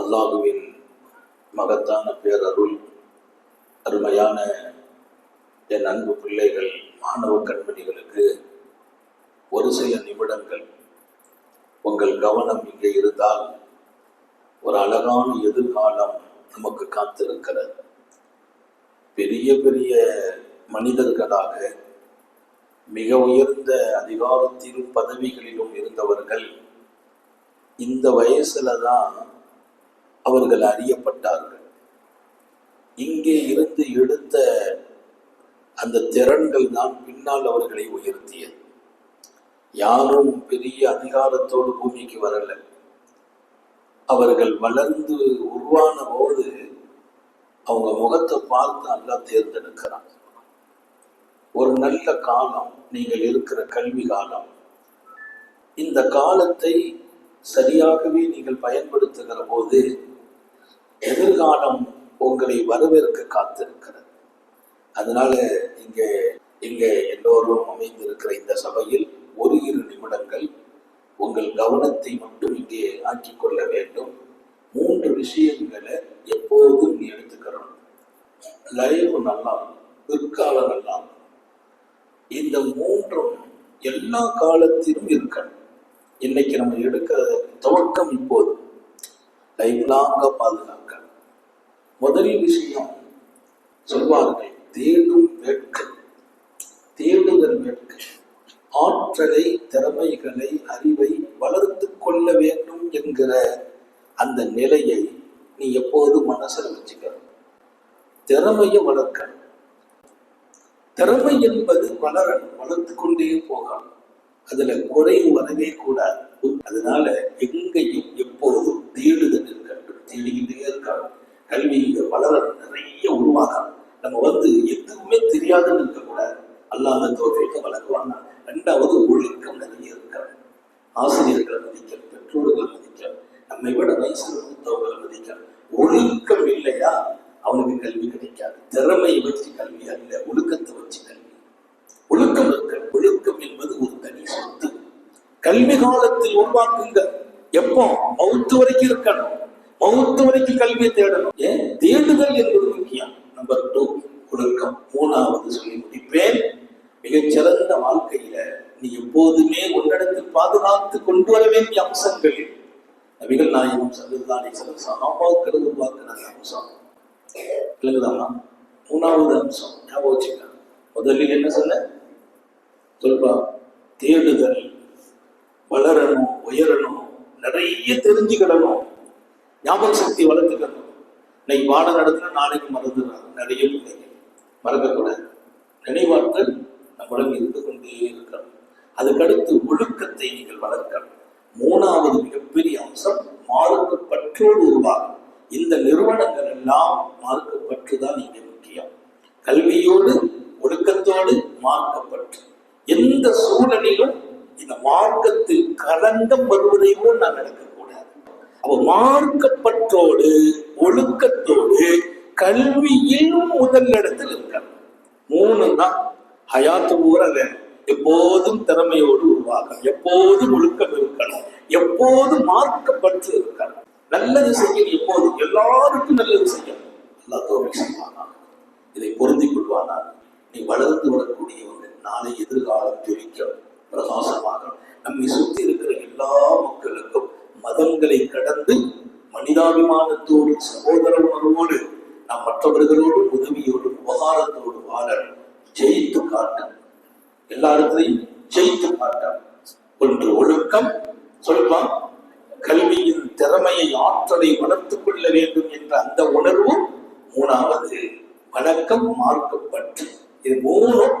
அல்லாஹுவின் மகத்தான பேரருள் அருமையான என் அன்பு பிள்ளைகள் மாணவ கண்மணிகளுக்கு ஒரு சில நிமிடங்கள். உங்கள் கவனம் இங்கே இருந்தால் ஒரு அழகான எதிர்காலம் நமக்கு காத்திருக்கிறது. பெரிய பெரிய மனிதர்களாக மிக உயர்ந்த அதிகாரத்திலும் பதவிகளிலும் இருந்தவர்கள் இந்த வயசுல தான் அவர்கள் அறியப்பட்டார்கள். இங்கே இருந்து எடுத்த அந்த திறன்கள் தான் பின்னால் அவர்களை உயர்த்தியது. யாரும் பெரிய அதிகாரத்தோடு பூமிக்கு வரல. அவர்கள் வளர்ந்து உருவான போது அவங்க முகத்தை பார்த்து நல்லா தேர்ந்தெடுக்கிறான். ஒரு நல்ல காலம் நீங்கள் இருக்கிற கல்வி காலம். இந்த காலத்தை சரியாகவே நீங்கள் பயன்படுத்துகிற போது எதிர்காலம் உங்களை வரவேற்க காத்திருக்கிறது. அதனால இங்கே இங்கே எல்லோரும் அமைந்திருக்கிற இந்த சபையில் ஒரு இரு நிமிடங்கள் உங்கள் கவனத்தை மட்டும் இங்கே ஆக்கிக் கொள்ள வேண்டும். மூன்று விஷயங்களை எப்போதும் நீ எடுத்துக்கிறோம் லைவ் நல்லா பிற்காலம் நல்லா இந்த மூன்றும் எல்லா காலத்திலும் இருக்கணும். இன்னைக்கு நம்ம எடுக்கிற துவக்கம் இப்போது. லைஃப் லாங்க பாதுகாக்க முதல் விஷயம் சொல்வார்கள் தேடும் வேட்கை தேடுதல் வேட்கை. ஆற்றலை திறமைகளை அறிவை வளர்த்து கொள்ள வேண்டும் என்கிற அந்த நிலையை நீ எப்போது மனசில் வச்சுக்கணும்? திறமையை வளர்க்கணும். திறமை என்பது வளரணும் வளர்த்து கொண்டே போகணும். அதுல குறைவு வரவே கூடாது. அதனால எங்கேயும் எப்போதும் தேடுதல் இருக்கட்டும் தேடிக்கிட்டே இருக்கணும் கல்வி இங்க வளர நிறைய உருவாகணும் நம்ம வந்து எதுவுமே தெரியாதுன்னு இருக்கக்கூடாது அல்லாத தோற்றைக்கு வளர்க்குவாங்க ரெண்டாவது ஒழுக்கம் நிறைய இருக்கிறது ஆசிரியர்களை மதிக்கல் பெற்றோர்கள் மதிக்கல் நம்மை விட வயசுல மூத்தவர்களை மதிக்கல் ஒழுக்கம் இல்லையா? அவனுக்கு கல்வி கிடைக்காது. திறமையை வச்சு கல்வி அல்ல ஒழுக்கத்தை வச்சு கல்வி. ஒழுக்கம் இருக்க ஒழுக்கம் என்பது ஒரு தனி சொத்து. கல்வி காலத்தில் உருவாக்குங்க. எப்போ? மௌத்து வரைக்கும் இருக்கணும். மௌத்து வரைக்கும் கல்வியை தேடணும். ஏன் தேடுதல் என்பது முக்கியம் நம்பர் டூ ஒழுக்கம் மூணாவது சொல்லி முடிப்பேன் மிகச்சிறந்த வாழ்க்கையில நீ எப்போதுமே பார்த்து கொண்டு வர வேண்டிய அம்சங்களில் நபிகள் நாயகம் சல்லுல்லாஹி சில சகாபாக்கள் உருவாக்குற அம்சம். இல்லைங்களாமா மூணாவது அம்சம் ஞாபகம் வச்சுக்க முதலில் என்ன சொன்ன? சொல்வா தேடுதல் வளரணும் உயரணும் நிறைய தெரிஞ்சுக்கிடணும். ஞாபக சக்தி வளர்த்துக்கணும். இன்னைக்கு பாடம் நடத்தினா நாளைக்கு மறந்துடுறாங்க. நிறைய பிள்ளைங்க மறக்கக்கூடாது. நினைவாற்றல் நம்மளும் இருந்து கொண்டே இருக்கணும். அதுக்கடுத்து ஒழுக்கத்தை நீங்கள் வளர்க்கணும். மூணாவது மிகப்பெரிய அம்சம் மாறுபற்றோடு உருவாகும். இந்த நிறுவனங்கள் எல்லாம் மார்க்கப்பற்று தான் இங்கே முக்கியம். கல்வியோடு ஒழுக்கத்தோடு மார்க்கப்பற்று எந்த சூழலிலும் இந்த மார்க்கத்தில் கலங்கம் வருவதை போல் நான் நடக்கக்கூடாது. அப்ப மார்க்கப்பற்றோடு ஒழுக்கத்தோடு கல்வியிலும் முதல் இடத்தில் இருக்கணும். மூணு தான் ஹயாத்து ஊர எப்போதும் திறமையோடு உருவாக எப்போதும் ஒழுக்கம் இருக்கணும். எப்போதும் மார்க்கப்பட்டு இருக்கணும். நல்லது செய்ய எப்போது எல்லாருக்கும் நல்லது செய்யும் அல்லா தோல்வி இதை பொருந்திக் கொள்வானா நீ வளர்ந்து வரக்கூடியவர்கள் நாளை எதிர்காலம் ஜொலிக்க பிரகாசமாக நம்மை சுற்றி இருக்கிற எல்லா மக்களுக்கும் மதங்களை கடந்து மனிதாபிமானத்தோடு சகோதர உணர்வோடு நாம் மற்றவர்களோடு உதவியோடு உபகாரத்தோடு வாழ ஜெயித்து காட்ட. எல்லா இடத்துலையும் ஜெயித்து பார்க்கலாம் ஒன்று ஒழுக்கம் சொல்வான் கல்வியின் திறமையை ஆற்றலை வளர்த்துக் கொள்ள வேண்டும் என்ற அந்த உணர்வு மூணாவது வணக்கம் மார்க்கப்பட்டு இது மூணும்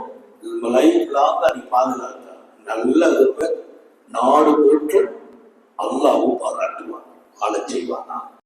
லைஃப் லாங்க நீ பாதுகாக்க நல்ல நாடு போற்று அல்லாவும் பாராட்டுவான் ஆளச் செய்வானா?